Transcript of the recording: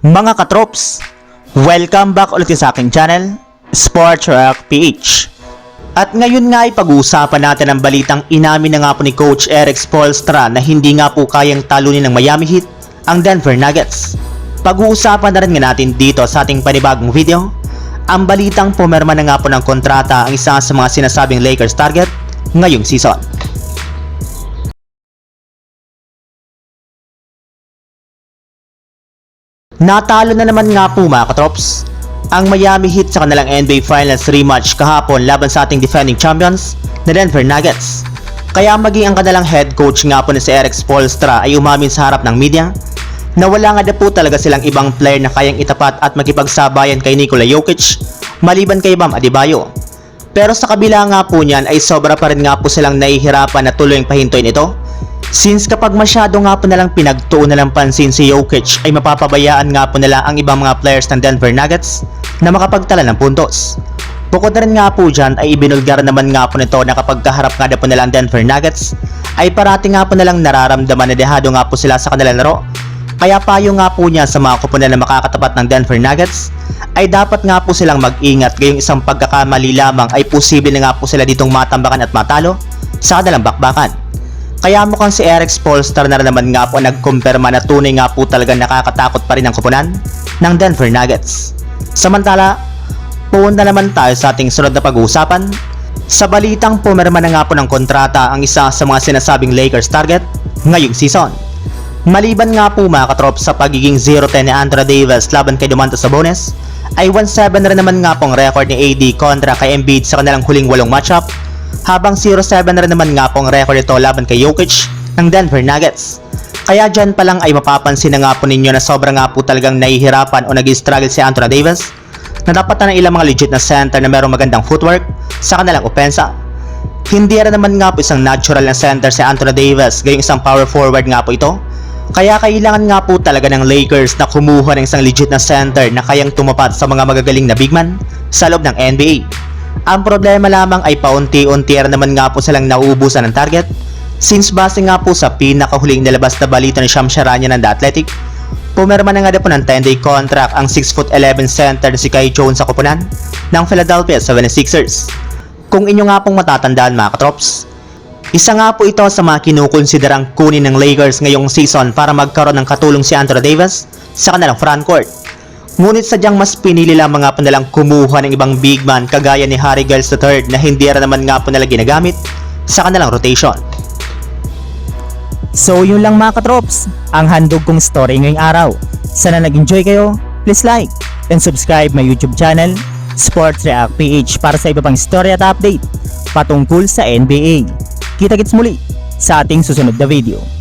Mga katrops, welcome back ulit sa aking channel, Sports Rock PH. At ngayon nga ay pag-uusapan natin ang balitang inamin na nga po ni Coach Eric Spoelstra na hindi nga po kayang talunin ng Miami Heat ang Denver Nuggets. Pag-uusapan na rin nga natin dito sa ating panibagong video, ang balitang pumirma na nga po ng kontrata ang isa sa mga sinasabing Lakers target ngayong season. Natalo na naman nga po mga katrops ang Miami Heat sa kanilang NBA Finals rematch kahapon laban sa ating defending champions na Denver Nuggets. Kaya maging ang kanilang head coach nga po na si Eric Spoelstra ay umamin sa harap ng media na wala nga na po talaga silang ibang player na kayang itapat at makipagsabayan kay Nikola Jokic maliban kay Bam Adebayo. Pero sa kabila nga po niyan ay sobra pa rin nga po silang nahihirapan na tuloy pahintuin ito Since kapag masyado nga po nalang pinagtuon na lang pansin si Jokic ay mapapabayaan nga po nila ang ibang mga players ng Denver Nuggets na makapagtala ng puntos. Bukod na rin nga po dyan ay ibinulgar naman nga po nito na kapag kaharap nga na po nila ang Denver Nuggets ay parati nga po nalang nararamdaman na dehado nga po sila sa kanilang laro. Kaya payo nga po niya sa mga kupunan na makakatapat ng Denver Nuggets ay dapat nga po silang mag-ingat gayong isang pagkakamali lamang ay posible na nga po sila ditong matambakan at matalo sa kanilang bakbakan. Kaya mukhang si Eric Spolstar na naman nga po nagkumpirma na tunay nga po talaga nakakatakot pa rin ang kupunan ng Denver Nuggets. Samantala, pumunta naman tayo sa ating sunod na pag-uusapan. Sa balitang pumirma na nga po ng kontrata ang isa sa mga sinasabing Lakers target ngayong season. Maliban nga po mga katrop sa pagiging 0-10 ni Andra Davis laban kay Domantas Sabonis, ay 1-7 na rin naman nga pong record ni AD kontra kay Embiid sa kanilang huling walong matchup habang 0-7 na rin naman nga po ang record ito laban kay Jokic ng Denver Nuggets. Kaya dyan pa lang ay mapapansin na nga po ninyo na sobrang nga po talagang nahihirapan o nag-struggle si Anthony Davis na dapat na ng ilang mga legit na center na merong magandang footwork sa kanilang opensa. Hindi rin naman nga po isang natural na center si Anthony Davis gayong isang power forward nga po ito. Kaya kailangan nga po talaga ng Lakers na kumuha ng isang legit na center na kayang tumapat sa mga magagaling na big man sa loob ng NBA. Ang problema lamang ay paunti-unti naman nga po silang nauubusan ng target since base nga po sa pinakahuling nilabas na balita ni Sham Charania ng The Athletic, pumirma na nga po ng 10-day contract ang 6'11 center si Kai Jones sa kupunan ng Philadelphia 76ers. Kung inyo nga pong matatandaan mga katrops, isa nga po ito sa mga kinukonsiderang kunin ng Lakers ngayong season para magkaroon ng katulong si Anthony Davis sa kanilang frontcourt. Ngunit sadyang mas pinili lamang nga po nilang kumuha ng ibang big man kagaya ni Harry Giles III na hindi rin naman nga po nila ginagamit sa kanilang rotation. So yun lang mga katrops, ang handog kong story ngayong araw. Sana nag-enjoy kayo, please like and subscribe my YouTube channel, Sports React PH para sa iba pang story at update patungkol sa NBA. Kita-kits muli sa ating susunod na video.